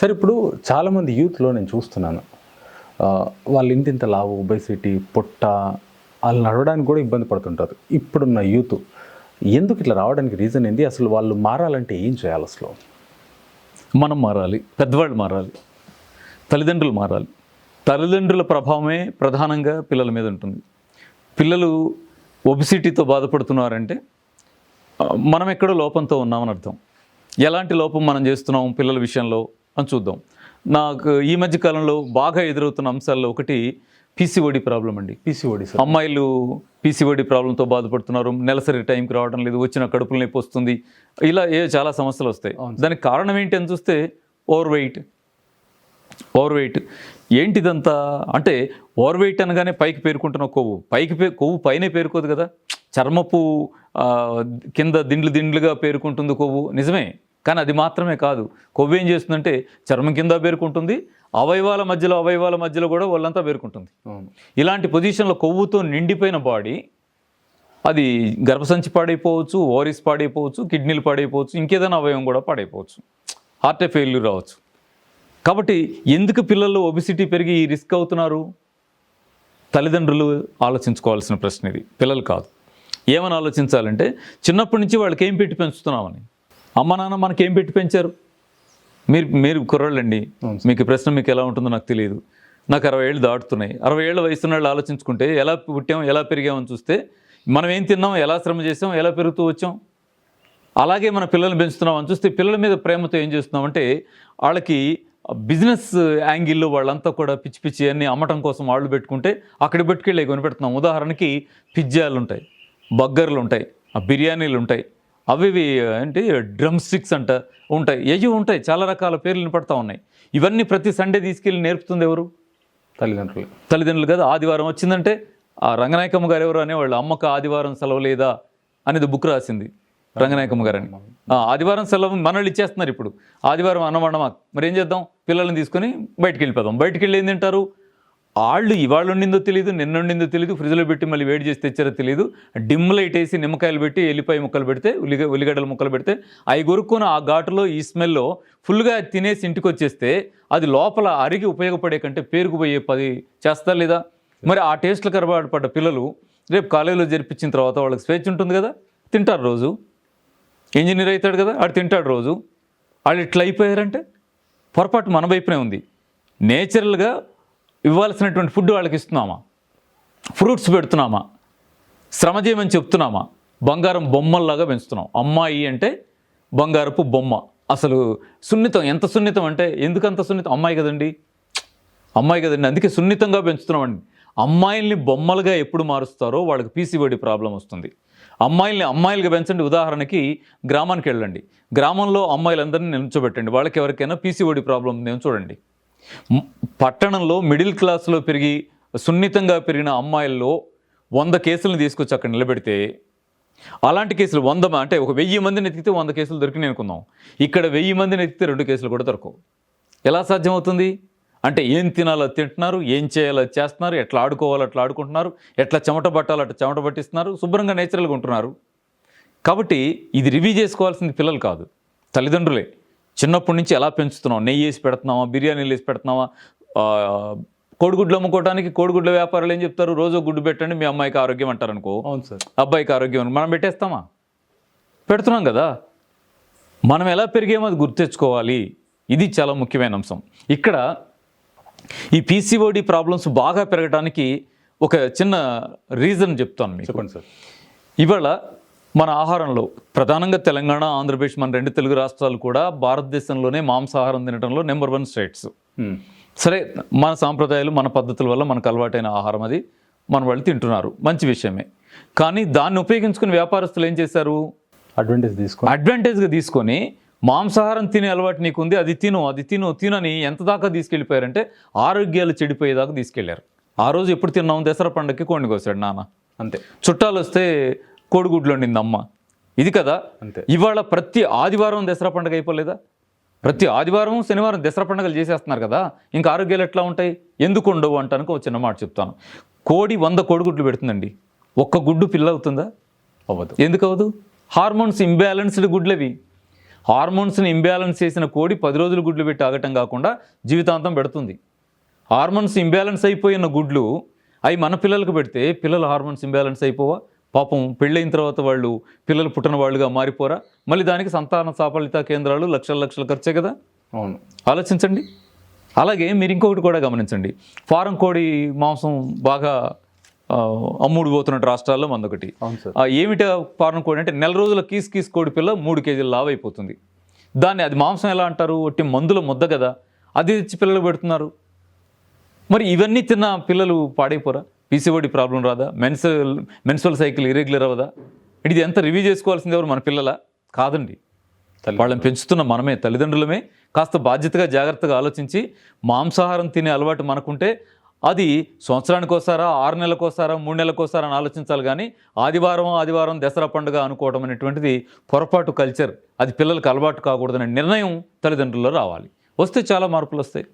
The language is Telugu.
సరే ఇప్పుడు చాలామంది యూత్లో నేను చూస్తున్నాను. వాళ్ళు ఇంత ఇంత లావు ఒబేసిటీ పొట్ట వాళ్ళు నడవడానికి కూడా ఇబ్బంది పడుతుంటారు. ఇప్పుడున్న యూత్ ఎందుకు ఇట్లా రావడానికి రీజన్ ఏంది? అసలు వాళ్ళు మారాలంటే ఏం చేయాలి అసలు? మనం మారాలి పెద్దవాళ్ళు మారాలి తల్లిదండ్రులు మారాలి. తల్లిదండ్రుల ప్రభావమే ప్రధానంగా పిల్లల మీద ఉంటుంది. పిల్లలు ఒబిసిటీతో బాధపడుతున్నారంటే మనం ఎక్కడో లోపంతో ఉన్నామని అర్థం. ఎలాంటి లోపం మనం చేస్తున్నాం పిల్లల విషయంలో? అని చూద్దాం. నాకు ఈ మధ్య కాలంలో బాగా ఎదురవుతున్న అంశాల్లో ఒకటి పీసీఓడి ప్రాబ్లం అండి. పీసీఓడి అమ్మాయిలు పీసీఓడి ప్రాబ్లంతో బాధపడుతున్నారు నెలసరి టైంకి రావడం లేదు వచ్చిన కడుపులు నొప్పి వస్తుంది ఇలా ఏ చాలా సమస్యలు వస్తాయి. దానికి కారణం ఏంటి అని చూస్తే ఓవర్ వెయిట్. Over weight. ఏంటిదంతా అంటే ఓవర్ వెయిట్ అనగానే పైకి పేరుకుంటున్న కొవ్వు. పైకి పే కొవ్వు పైనే పేరుకోదు కదా. చర్మపు కింద దిండ్లు దిండ్లుగా పేరుకుంటుంది కొవ్వు. నిజమే? కానీ అది మాత్రమే కాదు. కొవ్వు ఏం చేస్తుందంటే చర్మం కింద పేరుకుంటుంది అవయవాల మధ్యలో అవయవాల మధ్యలో కూడా వాళ్ళంతా పేరుకుంటుంది. ఇలాంటి పొజిషన్లో కొవ్వుతో నిండిపోయిన బాడీ అది గర్భసంచి పాడైపోవచ్చు ఓరిస్ పాడైపోవచ్చు కిడ్నీలు పాడైపోవచ్చు ఇంకేదైనా అవయవం కూడా పాడైపోవచ్చు. హార్ట్ ఫెయిల్యూర్ రావచ్చు. కాబట్టి ఎందుకు పిల్లల్లో ఒబిసిటీ పెరిగి ఈ రిస్క్ అవుతున్నారు? తల్లిదండ్రులు ఆలోచించుకోవాల్సిన ప్రశ్న ఇది. పిల్లలు కాదు. ఏమని ఆలోచించాలంటే చిన్నప్పటి నుంచి వాళ్ళకి ఏం పెట్టి పెంచుతున్నామని? అమ్మ నాన్న మనకి ఏం పెట్టి పెంచారు? మీరు మీరు కుర్రాళ్ళండి. మీకు ప్రశ్న మీకు ఎలా ఉంటుందో నాకు తెలియదు. నాకు అరవై ఏళ్ళు దాటుతున్నాయి. అరవై ఏళ్ళ వయసు వాళ్ళు ఆలోచించుకుంటే ఎలా పుట్టాం ఎలా పెరిగామని చూస్తే మనం ఏం తిన్నాం ఎలా శ్రమ చేసాం ఎలా పెరుగుతూ వచ్చాం? అలాగే మన పిల్లల్ని పెంచుతున్నాం అని చూస్తే పిల్లల మీద ప్రేమతో ఏం చేస్తున్నామంటే వాళ్ళకి బిజినెస్ యాంగిల్లో వాళ్ళంతా కూడా పిచ్చి పిచ్చి అన్ని అమ్మటం కోసం వాళ్ళు పెట్టుకుంటే అక్కడికి పెట్టుకెళ్ళి కొనిపెడుతున్నాం. ఉదాహరణకి పిజ్జాలు ఉంటాయి బర్గర్లు ఉంటాయి బిర్యానీలు ఉంటాయి అవి ఇవి ఏంటి డ్రమ్ స్టిక్స్ అంట ఉంటాయి. ఏవి ఉంటాయి చాలా రకాల పేర్లు వినపడతా ఉన్నాయి. ఇవన్నీ ప్రతి సండే తీసుకెళ్ళి నేర్పుతుంది ఎవరు? తల్లిదండ్రులు. తల్లిదండ్రులు కదా ఆదివారం వచ్చిందంటే ఆ రంగనాయకమ్మ గారు ఎవరు అనేవాళ్ళు అమ్మకు ఆదివారం సెలవు లేదా అనేది బుక్ రాసింది. రంగనాయకమ్మ గారని ఆదివారం సెలవు మనల్ని ఇచ్చేస్తున్నారు ఇప్పుడు. ఆదివారం అన్నం వండమా మరి ఏం చేద్దాం? పిల్లల్ని తీసుకొని బయటికి వెళ్ళిపోదాం. బయటికి వెళ్ళి ఏం తింటారు? వాళ్ళు ఇవాళ ఉండిందో తెలియదు నిన్న ఉండిందో తెలియదు ఫ్రిడ్జ్లో పెట్టి మళ్ళీ వేడి చేసి తెచ్చారో తెలియదు డిమ్ లైట్ వేసి నిమ్మకాయలు పెట్టి ఎల్లిపాయ ముక్కలు పెడితే ఉల్లిగ ఉల్లిగడ్డల ముక్కలు పెడితే అవి కొరుక్కొని ఆ ఘాటులో ఈ స్మెల్లో ఫుల్గా తినేసి ఇంటికి వచ్చేస్తే అది లోపల అరిగి ఉపయోగపడే కంటే పేరుకుపోయే పది చేస్తా లేదా? మరి ఆ టేస్ట్లు అలవాటు పడ్డ పిల్లలు రేపు కాలేజీలో జరిపించిన తర్వాత వాళ్ళకి స్వేచ్ఛ ఉంటుంది కదా తింటారు రోజు. ఇంజనీర్ అవుతాడు కదా ఆడు తింటాడు రోజు. వాళ్ళు ఇట్లా అయిపోయారంటే పొరపాటు మన వైపునే ఉంది. నేచురల్గా ఇవ్వాల్సినటువంటి ఫుడ్ వాళ్ళకి ఇస్తున్నామా? ఫ్రూట్స్ పెడుతున్నామా? శ్రమ చేయమని చెప్తున్నామా? బంగారం బొమ్మల్లాగా పెంచుతున్నాం. అమ్మాయి అంటే బంగారపు బొమ్మ. అసలు సున్నితం ఎంత సున్నితం అంటే ఎందుకంత సున్నితం? అమ్మాయి కదండి. అమ్మాయి కదండి. అందుకే సున్నితంగా పెంచుతున్నామండి అమ్మాయిల్ని బొమ్మలుగా ఎప్పుడు మారుస్తారో వాళ్ళకి పీసీఓడి ప్రాబ్లం వస్తుంది. అమ్మాయిల్ని అమ్మాయిలుగా పెంచండి. ఉదాహరణకి గ్రామానికి వెళ్ళండి. గ్రామంలో అమ్మాయిలందరినీ నిల్చోబెట్టండి. వాళ్ళకి ఎవరికైనా పీసీఓడి ప్రాబ్లం ఉందేమో చూడండి. పట్టణంలో మిడిల్ క్లాస్లో పెరిగి సున్నితంగా పెరిగిన అమ్మాయిల్లో వంద కేసులను తీసుకొచ్చి అక్కడ నిలబెడితే అలాంటి కేసులు వంద అంటే ఒక వెయ్యి మందిని ఎతికితే వంద కేసులు దొరికినాయి అనుకుందాం. ఇక్కడ వెయ్యి మందిని ఎతికితే రెండు కేసులు కూడా దొరకవు. ఎలా సాధ్యమవుతుంది? అంటే ఏం తినాలో తింటున్నారు ఏం చేయాలో చేస్తున్నారు ఎట్లా ఆడుకోవాలో అట్లా ఆడుకుంటున్నారు ఎట్లా చెమట పట్టాలో అట్లా చెమట పట్టిస్తున్నారు శుభ్రంగా నేచురల్గా ఉంటున్నారు. కాబట్టి ఇది రివ్యూ చేసుకోవాల్సింది పిల్లలు కాదు తల్లిదండ్రులే. చిన్నప్పటి నుంచి ఎలా పెంచుతున్నాం నెయ్యి వేసి పెడుతున్నామా బిర్యానీలు వేసి పెడుతున్నామా ఆ, కోడిగుడ్లు అమ్ముకోవడానికి కోడిగుడ్ల వ్యాపారాలు ఏం చెప్తారు? రోజు గుడ్డు పెట్టండి మీ అమ్మాయికి ఆరోగ్యం అంటారు అనుకో అవును సార్. అబ్బాయికి ఆరోగ్యం మనం పెట్టేస్తామా? పెడుతున్నాం కదా. మనం ఎలా పెరిగామో అది గుర్తెచ్చుకోవాలి ఇది చాలా ముఖ్యమైన అంశం. ఇక్కడ ఈ పీసీఓడి ప్రాబ్లమ్స్ బాగా పెరగడానికి ఒక చిన్న రీజన్ చెప్తాను మీకు. చెప్పండి సార్. ఇవాళ మన ఆహారంలో ప్రధానంగా తెలంగాణ ఆంధ్రప్రదేశ్ మన రెండు తెలుగు రాష్ట్రాలు కూడా భారతదేశంలోనే మాంసాహారం తినడంలో నెంబర్ వన్ స్టేట్స్. సరే మన సాంప్రదాయాలు మన పద్ధతుల వల్ల మనకు అలవాటైన ఆహారం అది. మన వాళ్ళు తింటున్నారు. మంచి విషయమే. కానీ దాన్ని ఉపయోగించుకుని వ్యాపారస్తులు ఏం చేశారు? అడ్వాంటేజ్ తీసుకొని. అడ్వాంటేజ్గా తీసుకొని మాంసాహారం తినే అలవాటు నీకుంది. అది తిను అది తిను తినని ఎంత దాకా తీసుకెళ్ళిపోయారంటే ఆరోగ్యాలు చెడిపోయేదాకా తీసుకెళ్ళారు ఆ రోజు ఎప్పుడు తిన్నాం దసరా పండగకి కోడిని కోసాడు నాన్న. అంతే. చుట్టాలు వస్తే కోడిగుడ్లు వండింది అమ్మ. ఇది కదా? అంతే. ఇవాళ ప్రతి ఆదివారం దసరా పండుగ అయిపోలేదా? ప్రతి ఆదివారం శనివారం దసరా పండుగలు చేసేస్తున్నారు కదా? ఇంకా ఆరోగ్యాలు ఎట్లా ఉంటాయి? ఎందుకు ఉండవు అంటానికి ఒక చిన్న మాట చెప్తాను. కోడి వంద కోడిగుడ్లు పెడుతుందండి. ఒక్క గుడ్డు పిల్ల అవుతుందా? అవ్వదు. ఎందుకు అవ్వదు? హార్మోన్స్ ఇంబ్యాలెన్స్డ్ గుడ్లవి. హార్మోన్స్ని ఇంబ్యాలెన్స్ చేసిన కోడి పది రోజులు గుడ్లు పెట్టి ఆగటం కాకుండా జీవితాంతం పెడుతుంది. హార్మోన్స్ ఇంబ్యాలెన్స్ అయిపోయిన గుడ్లు అవి మన పిల్లలకు పెడితే పిల్లల హార్మోన్స్ ఇంబ్యాలెన్స్ అయిపోవా? పాపం పెళ్ళైన తర్వాత వాళ్ళు పిల్లలు పుట్టిన వాళ్ళుగా మారిపోరా? మళ్ళీ దానికి సంతాన సాఫల్యత కేంద్రాలు లక్షల లక్షలు ఖర్చే కదా? అవును. ఆలోచించండి. అలాగే మీరు ఇంకొకటి కూడా గమనించండి. ఫారం కోడి మాంసం బాగా అమ్ముడు పోతున్న రాష్ట్రాల్లో మందొకటి. అవును సార్. ఆ, ఏమిటి ఫారం కోడి అంటే నెల రోజుల కీస్ కీస్ కోడి పిల్ల మూడు కేజీలు లావ్ అయిపోతుంది. దాన్ని అది మాంసం ఎలా అంటారు? ఒట్టి మందుల ముద్ద కదా. అది తెచ్చి పిల్లలు పెడుతున్నారు. మరి ఇవన్నీ తిన్న పిల్లలు పాడైపోరా? పీసీఓడి ప్రాబ్లం రాదా? మెన్సువల్ మెన్సువల్ సైకిల్ ఇరెగ్యులర్ అవ్వదా? ఇది ఎంత రివ్యూ చేసుకోవాల్సింది ఎవరు మన పిల్లల? కాదండి. తల్లి- వాళ్ళని పెంచుతున్న మనమే తల్లిదండ్రులమే. కాస్త బాధ్యతగా జాగ్రత్తగా ఆలోచించి మాంసాహారం తినే అలవాటు మనకుంటే అది సంవత్సరానికి వస్తారా ఆరు నెలలకు వస్తారా మూడు నెలలకు వస్తారా అని ఆలోచించాలి కానీ ఆదివారం ఆదివారం దసరా పండుగ అనుకోవడం అనేటువంటిది పొరపాటు కల్చర్. అది పిల్లలకు అలవాటు కాకూడదనే నిర్ణయం తల్లిదండ్రుల్లో రావాలి. వస్తే చాలా మార్పులు వస్తాయి.